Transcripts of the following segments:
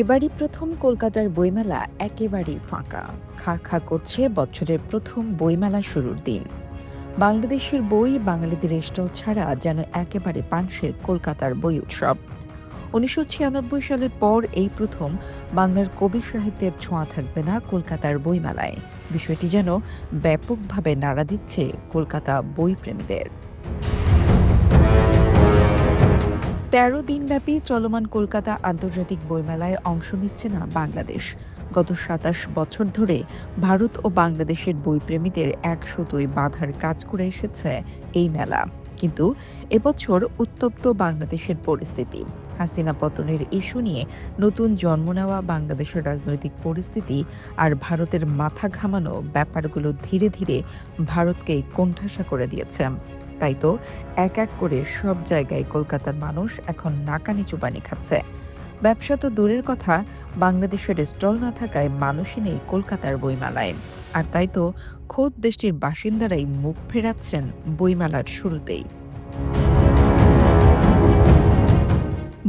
এবারই প্রথম কলকাতার বইমেলা একেবারেই ফাঁকা। খা খা করছে বছরের প্রথম বইমেলা শুরুর দিন। বাংলাদেশের বই বাঙালিদের স্টল ছাড়া যেন একেবারে পানসে কলকাতার বই উৎসব। উনিশশো ছিয়ানব্বই সালের পর এই প্রথম বাংলার কবি সাহিত্যের ছোঁয়া থাকবে না কলকাতার বইমেলায়। বিষয়টি যেন ব্যাপকভাবে নাড়া দিচ্ছে কলকাতা বই প্রেমীদের তেরো দিনব্যাপী চলমান কলকাতা আন্তর্জাতিক বইমেলায় অংশ নিচ্ছে না বাংলাদেশ। গত সাতাশ বছর ধরে ভারত ও বাংলাদেশের বইপ্রেমীদের একশোতই বাধার কাজ করে এসেছে এই মেলা। কিন্তু এবছর উত্তপ্ত বাংলাদেশের পরিস্থিতি। হাসিনা পতনের ইস্যু নিয়ে নতুন জন্ম নেওয়া বাংলাদেশের রাজনৈতিক পরিস্থিতি আর ভারতের মাথা ঘামানো ব্যাপারগুলো ধীরে ধীরে ভারতকে কোণঠাসা করে দিয়েছে। তাই তো এক এক করে সব জায়গায় কলকাতার মানুষ এখন নাকানি চুবানি খাচ্ছে। ব্যবসা তো দূরের কথা, বাংলাদেশের স্টল না থাকায় মানুষই নেই কলকাতার বইমালায়। আর তাই তো খোদ দেশটির বাসিন্দারাই মুখ ফেরাচ্ছেন বইমালার শুরুতেই।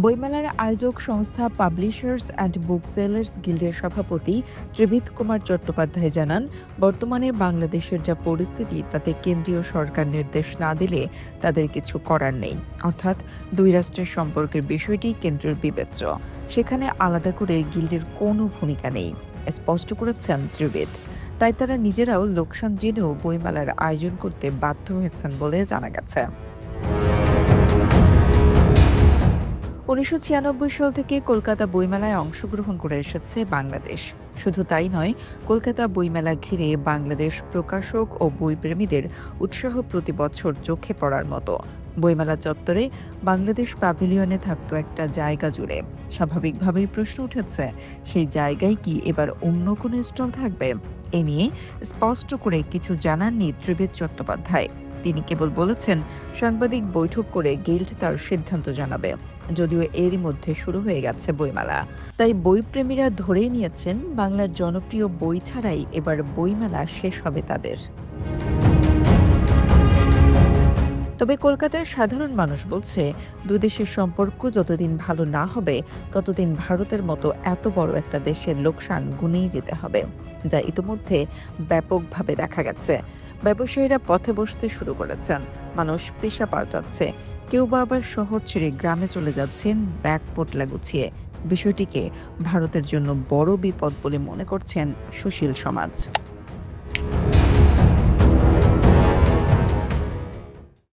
বইমেলার আয়োজক সংস্থা পাবলিশার্স অ্যান্ড বুক সেলার্স গিল্ডের সভাপতি ত্রিবিত কুমার চট্টোপাধ্যায় জানান, বর্তমানে বাংলাদেশের যা পরিস্থিতি, তাতে কেন্দ্রীয় সরকার নির্দেশ না দিলে তাদের কিছু করার নেই। অর্থাৎ দুই রাষ্ট্রের সম্পর্কের বিষয়টি কেন্দ্রের বিবেচ্য। সেখানে আলাদা করে গিল্ডের কোনো ভূমিকা নেই, স্পষ্ট করেছেন ত্রিবেদ তাই তারা নিজেরাও লোকসান জেনেও বইমেলার আয়োজন করতে বাধ্য হয়েছেন বলে জানা গেছে। উনিশশো ছিয়ানব্বই সাল থেকে কলকাতা বইমেলায় অংশগ্রহণ করে এসেছে বাংলাদেশ। শুধু তাই নয়, কলকাতা বইমেলা ঘিরে বাংলাদেশ প্রকাশক ও বইপ্রেমীদের উৎসাহ প্রতি বছর চোখে পড়ার মতো। বইমেলা চত্বরে বাংলাদেশ প্যাভিলিয়নে থাকতো একটা জায়গা জুড়ে। স্বাভাবিকভাবেই প্রশ্ন উঠেছে, সেই জায়গায় কি এবার অন্য কোনো স্টল থাকবে? এ নিয়ে স্পষ্ট করে কিছু জানাননি ত্রিবেদ চট্টোপাধ্যায়। তিনি কেবল বলেছেন, সাংবাদিক বৈঠক করে গিল্ড তার সিদ্ধান্ত জানাবে। যদিও এরই মধ্যে শুরু হয়ে গেছে বইমেলা। তাই বইপ্রেমীরা ধরেই নিয়েছেন, বাংলার জনপ্রিয় বই ছাড়াই এবার বইমেলা শেষ হবে তাদের। তবে কলকাতার সাধারণ মানুষ বলছে দেশের সম্পর্ক যতদিন ভালো না হবে, ততদিন ভারতের মতো এত বড় একটা দেশের লোকসান গুনেই যেতে হবে, যা ইতোমধ্যে ব্যাপকভাবে দেখা গেছে। ব্যবসায়ীরা পথে বসতে শুরু করেছেন, মানুষ পেশা পাল্টাচ্ছে কেউ বা আবার শহর ছেড়ে গ্রামে চলে যাচ্ছেন ব্যাগ পোটলা গুছিয়ে। বিষয়টিকে ভারতের জন্য বড় বিপদ বলে মনে করছেন সুশীল সমাজ।